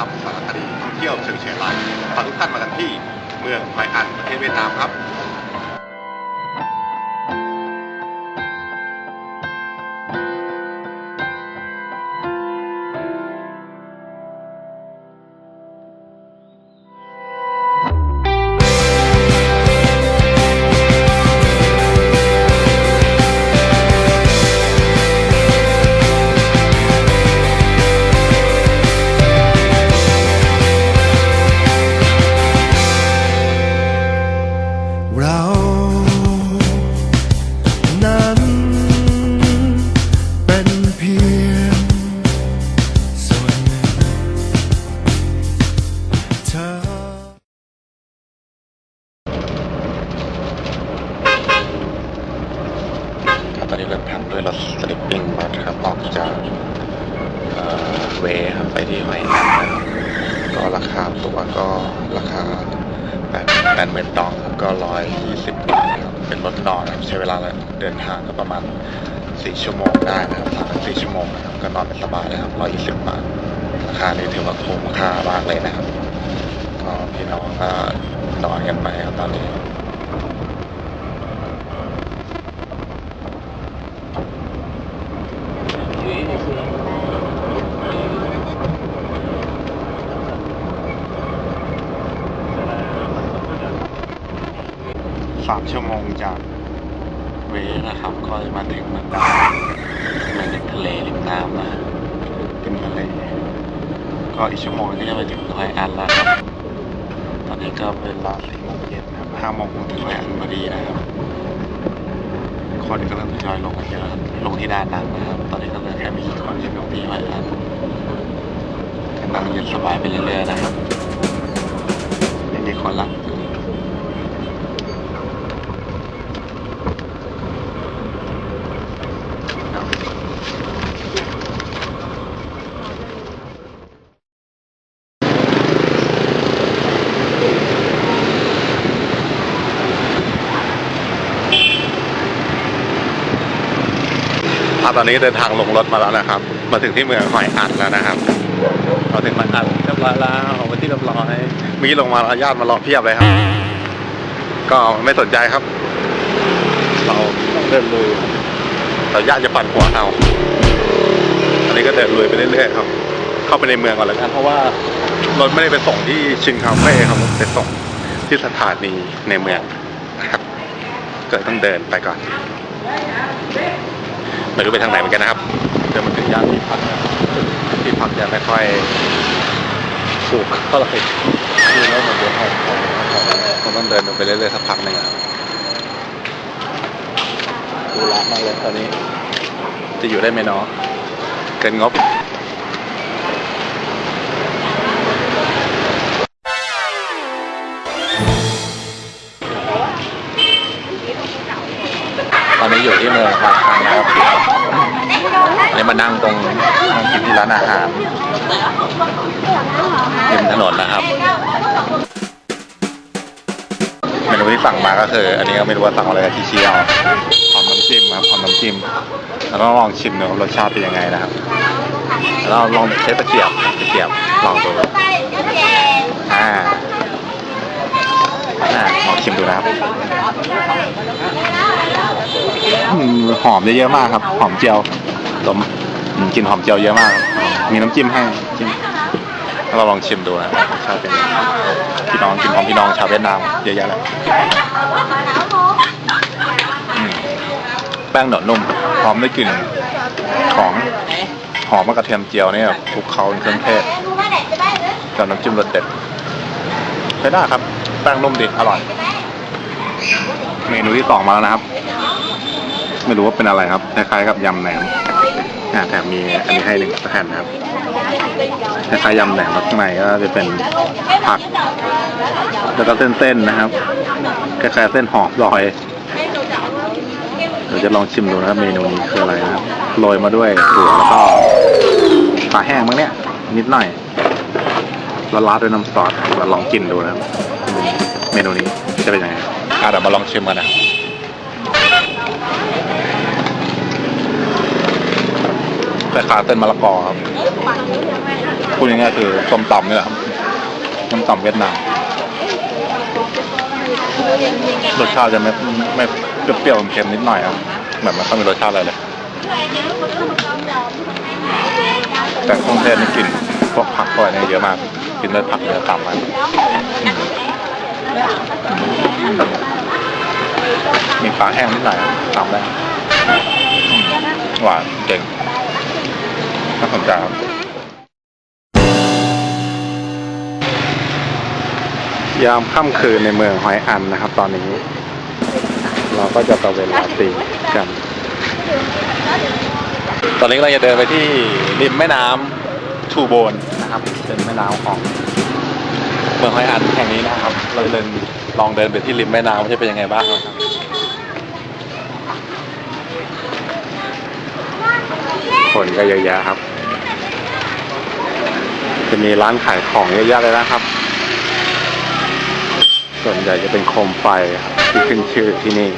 กับสารคดีท่องเที่ยวเชิงเฉียงรายพาทุกท่านมากันที่เมืองไมอันประเทศเวียดนามครับ ตอนนี้เดินทางด้วยรถสลิปปิ้งมาครับออกจากเวครับไปที่หอยนะครับก็ราคาตัวก็ราคาแปดแปดหมื่นดองครับก็ร้อยยี่สิบบาทครับเป็นรถนอนครับใช้เวลาเดินทางก็ประมาณสี่ชั่วโมงได้นะครับสามถึงสี่ชั่วโมงนะครับก็นอนเป็นสบายเลยครับร้อยยี่สิบบาทราคานี้ถือว่าคุ้มค่ามากเลยนะครับก็พี่น้องก็นอนกันไปครับตอนนี้ สามชั่วโมงจากเวนะครับ ก็จะมาถึงมันดาเมืองริมทะเลริมน้ำนะริมทะเล ก็อีกชั่วโมงก็จะไปถึงหอยอันแล้วครับ ตอนนี้ก็เป็นเวลาสี่โมงเย็นนะครับห้าโมงถึงหอยอันพอดีนะครับ คนก็เริ่มทยอยลงกันเยอะลงที่ด้านนั่งนะครับ ตอนนี้ก็เหลือแค่ไม่กี่คนที่ลงที่หอยอันนั่งเย็นสบายไปเรื่อยๆนะครับไม่มีคนละ ตอนนี้เดินทางลงรถมาแล้วนะครับ มาถึงที่เมืองหอยอัดแล้วนะครับมาถึงหอยอัดเรียบร้อยแล้วออกมาที่เรียบร้อยเมีลงมาแล้วญาติมารอเพียบเลยครับ ก็ไม่สนใจครับ เราต้องเดินลุยแต่ญาติจะปั่นหัวเอาอันนี้ก็เดินลุยไปเรื่อยๆครับ เข้าไปในเมืองก่อนแล้วกันเพราะว่ารถไม่ได้ไปส่งที่ชินคาเฟ่ครับไปส่งที่สถานีในเมืองนะครับก็เลยต้องเดินไปก่อน ไม่รู้ไปทางไหนเหมือนกันนะครับเดี๋ยวมันถึงย่านที่พักนะที่พักยังไม่ค่อยถูกเท่าไหร่ดูแล้วเหมือนเดินออกของของต้องเดินไปเรื่อยๆสักพักหนึ่งอะดูร้านมากเลยตอนนี้ จะอยู่ได้ไหมเนาะเกินงบ มานั่งตรงนั่งกินที่ร้านอาหารริมถนนนะครับเมนูที่สั่งมาก็คือ อันนี้ก็ไม่รู้ว่าสั่งอะไรที่เชียวพร้อมน้ำจิ้มครับพร้อมน้ำจิ้มแล้วก็ลองชิมดูรสชาติเป็นยังไงนะครับแล้วลองใช้ตะเกียบตะเกียบลองดูอ่าอ่าลองชิมดูนะครับหอมเยอะๆมากครับ หอมเจียวดมอืม กลินหอมเจียวเยอะมาก มีน้ำจิ้มให้จิ้มเราลองชิมดูนะรสชาติเป็นพี่น้องกินของพี่น้องชาวเวียดนามเยอะแยะเลยแป้งเหนียวนุ่มหอมได้กลิ่นของหอมมะกระเทียมเจียวเนี่ยคลุกเคล้าเป็นเครื่องเทศกับน้ำจิ้มรสเด็ดใช้ได้ครับ แป้งนุ่มดีอร่อย เมนูที่สองมาแล้วนะครับ ไม่รู้ว่าเป็นอะไรครับคล้ายๆกับยำแหนม อ่าแถมมีอันนี้ให้หนึ่งแผ่นนะครับคล้ายๆยำแหนมข้างในก็จะเป็นผัก แล้วก็เส้นๆนะครับคล้ายๆเส้นหอมลอยเดี๋ยวจะลองชิมดูนะครับเมนูนี้คืออะไรนะครับโรยมาด้วยถั่วแล้วก็ปลาแห้งมั้งเนี่ย นิดหน่อยแล้วราดด้วยน้ำซอสเราลองกินดูนะครับ เมนูนี้จะเป็นยังไงอะเดี๋ยวมาลองชิมกันนะ คล้ายๆเส้นมะละกอครับพูดง่ายๆคือส้มตำนี่แหละครับส้มตำเวียดนามรสชาติจะไม่ไม่เปรี้ยวๆเค็มนิดหน่อยครับแบบมันต้องมีรสชาติอะไรเลยแต่เครื่องเทศนี่กลิ่นพวกผักอะไรเนี่ยเยอะมาก กินได้ผักเยอะตามมามีปลาแห้งนิดหน่อยตามได้หวานเจ๋ง น่าสนใจครับยามค่ำคืนในเมืองหอยอันนะครับ ตอนนี้ เราก็จะตะเวนลาตีกัน ตอนนี้เราจะเดินไปที่ริมแม่น้ำชูโบนนะครับเป็นแม่น้ำของเมืองหอยอันแห่งนี้นะครับ เราจะเดินลองเดินไปที่ริมแม่น้ำว่าจะเป็นยังไงบ้างนะครับคนก็เยอะแยะครับ จะมีร้านขายของเยอะแยะเลยนะครับ ส่วนใหญ่จะเป็นโคมไฟที่ขึ้นชื่อที่นี่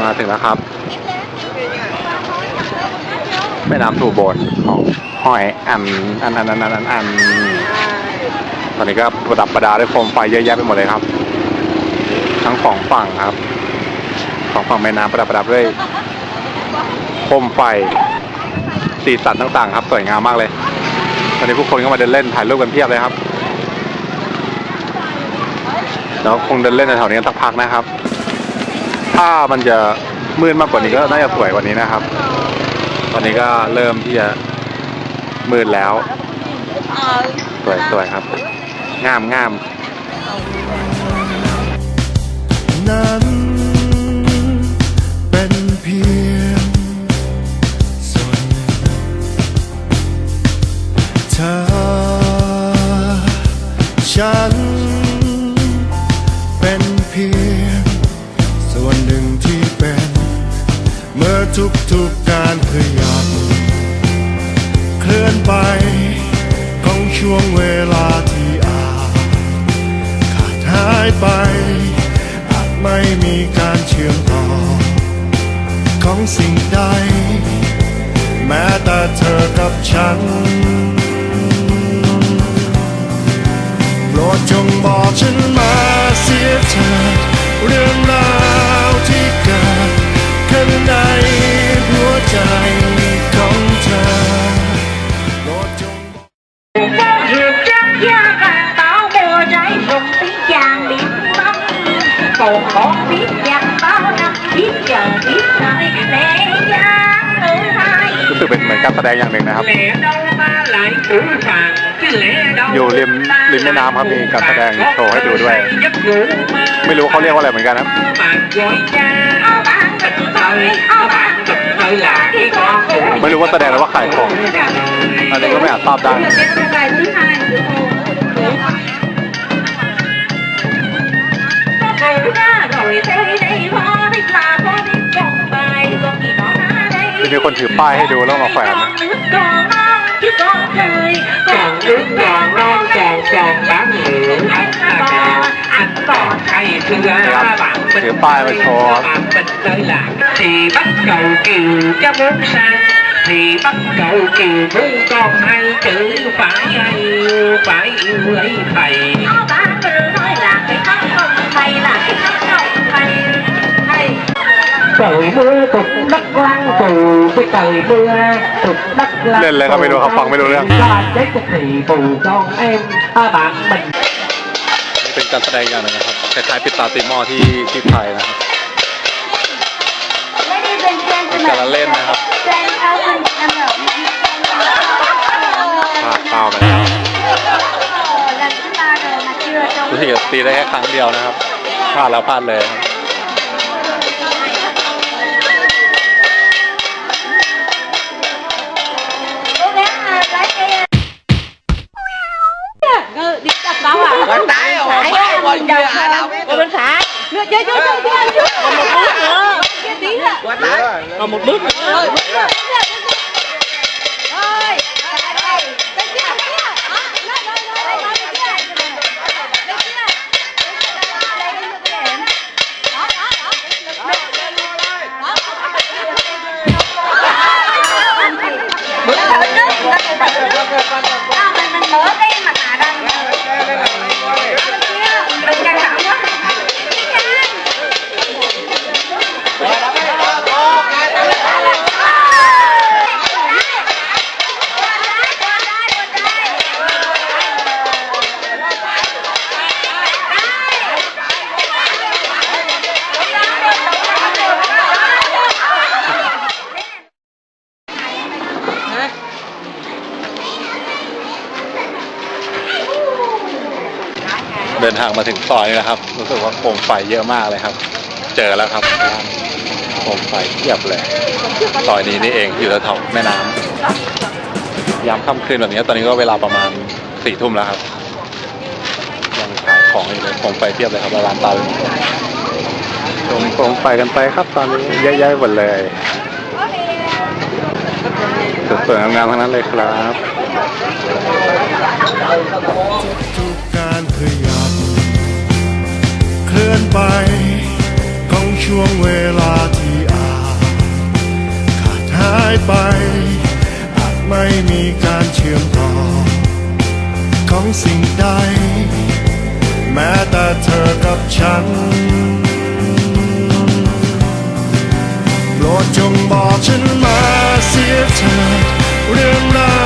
มาถึงแล้วครับแม่น้ำถูบนของหอยอันอันอันอันอันอันอันตอนนี้ก็ประดับประดาด้วยโคมไฟเยอะแยะไปหมดเลยครับ ทั้งสองฝั่งครับ สองฝั่งแม่น้ำประดับประดับด้วยโคมไฟสีสันต่างๆ ครับ สวยงามมากเลยตอนนี้ผู้คนก็มาเดินเล่นถ่ายรูปกันเพียบเลยครับแล้วคงเดินเล่นในแถวนี้กันสักพักนะครับ ถ้ามันจะมืดมากกว่านี้ก็น่าจะสวยกว่านี้นะครับ ตอนนี้ก็เริ่มที่จะมืดแล้ว สวยสวยครับ งามงาม นั้น ฉัน เป็นเพียง ส่วนหนึ่งที่เป็น เมื่อทุกๆการขยับเคลื่อนไป ดงอย่างหนึ่งนะครับ Lẽ đâu ta lại cử phàng Cái lẽ đâu อยู่ริมริมแม่น้ำครับมีการแสดงโชว์ให้ดูด้วย Giấc ngủ mơ ไม่รู้เขาเรียกว่าอะไรเหมือนกันครับ Bạn gọi cha Áo bạn tình thời Áo bạn tình thời là cái con ไม่รู้ว่าแสดงหรือว่าขายของอันนี้ก็ไม่อาจตอบได้ มีคนถือป้ายให้ดูแล้วมาแขวนถือป้ายมาโชว์ที่บักเก่ากิ่วจะมุกแซงที่บักเก่ากิ่วมุ่งองให้ถือฝ่ายให้ฝ่ายอิ้วไอ้ไข่ trời mưa tục đất lăn tù cái trời mưa tục đất lăn เล่นเลยครับไม่รู้ครับฟังไม่รู้เรื่อง cho chết thì bù con em à, bạn mình นี่เป็นการแสดงอย่างหนึ่งนะครับคล้ายๆปิดตาตีหม้อที่ที่ไทยนะครับ Ladies and เป็น gentlemen, การละเล่นนะครับ stand up and stand up. พลาดเป้าไปแล้ว Lần thứ ba rồi mà chưa trông รู้สึกจะตีได้แค่ครั้งเดียวนะครับพลาดแล้วพลาดเลยครับ đâu không? Qua bên phải. Nữa chơi chơi chơi chơi. Còn một bước nữa. Kia tí nữa. Qua trái. Còn một bước nữa. Rồi. Mình mình mở cái เดินทางมาถึงซอยนี้แล้วครับ รู้สึกว่าโคมไฟเยอะมากเลยครับ เจอแล้วครับโคมไฟเทียบเลยซอยนี้นี่เองอยู่แถวแม่น้ำยามค่ำคืนแบบนี้ตอนนี้ก็เวลาประมาณสี่ทุ่มแล้วครับยังขายของอยู่เลยโคมไฟเทียบเลยครับแล้วร้านตาลชมโคมไฟกันไปครับ ตอนนี้เยอะแยะหมดเลยสวยๆงามๆทั้งนั้นเลยครับ อนไป ของช่วงเวลาที่อาจขาดหายไป อาจไม่มีการเชื่อมต่อ ของสิ่งใด แม้แต่เธอกับฉันโปรดจงบอกฉันมาเสียเธอเรื่องราว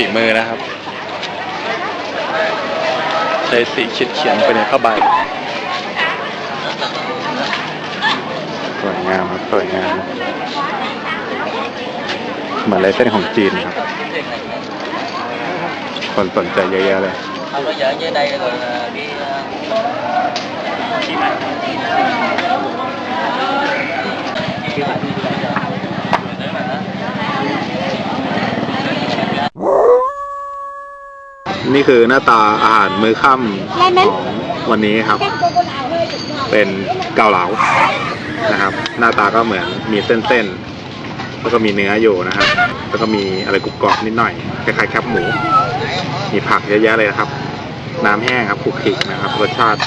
ฝีมือนะครับ ใช้สีเขียนเขียนไปในผ้าใบสวยงามครับสวยงาม เหมือนลายเส้นของจีนครับ คนสนใจเยอะแยะเลย không có vợ dưới đây rồi đi ờ, Nếu mà nó นี่คือหน้าตาอาหารมื้อค่ำของวันนี้ครับ เป็นเกาเหลานะครับ หน้าตาก็เหมือนมีเส้นๆแล้วก็มีเนื้ออยู่นะครับ แล้วก็มีอะไรกรุบกรอบนิดหน่อยคล้ายๆแคบหมู มีผักเยอะแยะเลยนะครับ น้ำแห้งครับคลุกคลิกนะครับรสชาติ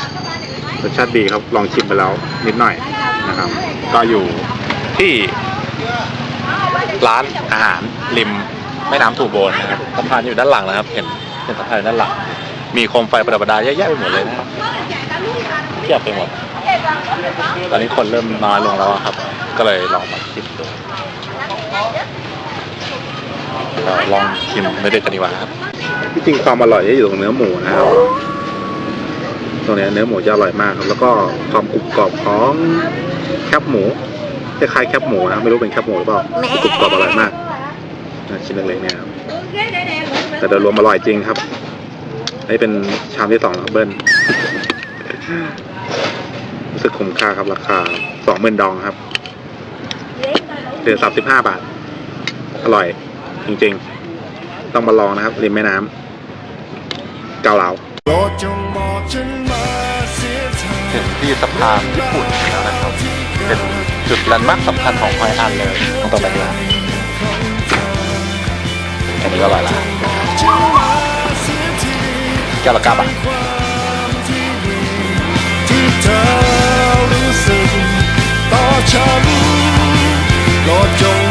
รสชาติดีครับลองชิมไปแล้วนิดหน่อยนะครับ ก็อยู่ที่ร้านอาหารริมแม่น้ำถูโบนนะครับสะพานอยู่ด้านหลังนะครับเห็น เป็นสะพานอยู่ด้านหลังมีโคมไฟประดับประดาเยอะแยะไปหมดเลยนะครับเทียบไปหมด ตอนนี้คนเริ่มน้อยลงแล้วครับ ก็เลยลองมาชิมดูลองชิมไม่ได้กันดีกว่าครับที่จริงความอร่อยจะอยู่ตรงเนื้อหมูนะครับ ตรงเนี้ยเนื้อหมูจะอร่อยมากครับ แล้วก็ความกรุบกรอบของแคบหมูคล้ายๆแคบหมูนะไม่รู้เป็นแคบหมูหรือเปล่ากรุบกรอบอร่อยมากนชิ้นเล็กๆเนี่ยครับ แต่โดยรวมอร่อยจริงครับ นี่เป็นชามที่สองแล้วเบิ้ลรู้สึกคุ้มค่าครับราคาสองหมื่นดองครับเดือสามสิบห้าบาท อร่อย จริงๆ ต้องมาลองนะครับ ริมแม่น้ำเกาเหลาโปรดจงบอกฉันมาเสียเธอ ถึงที่สะพานญี่ปุ่นแล้วนะครับ เป็นจุดแลนด์มาร์คสำคัญของฮอยอันเลยต้องต่อไปดีกว่าอันนี้ก็อร่อยละ แก้วละเก้าบาทต่อฉัน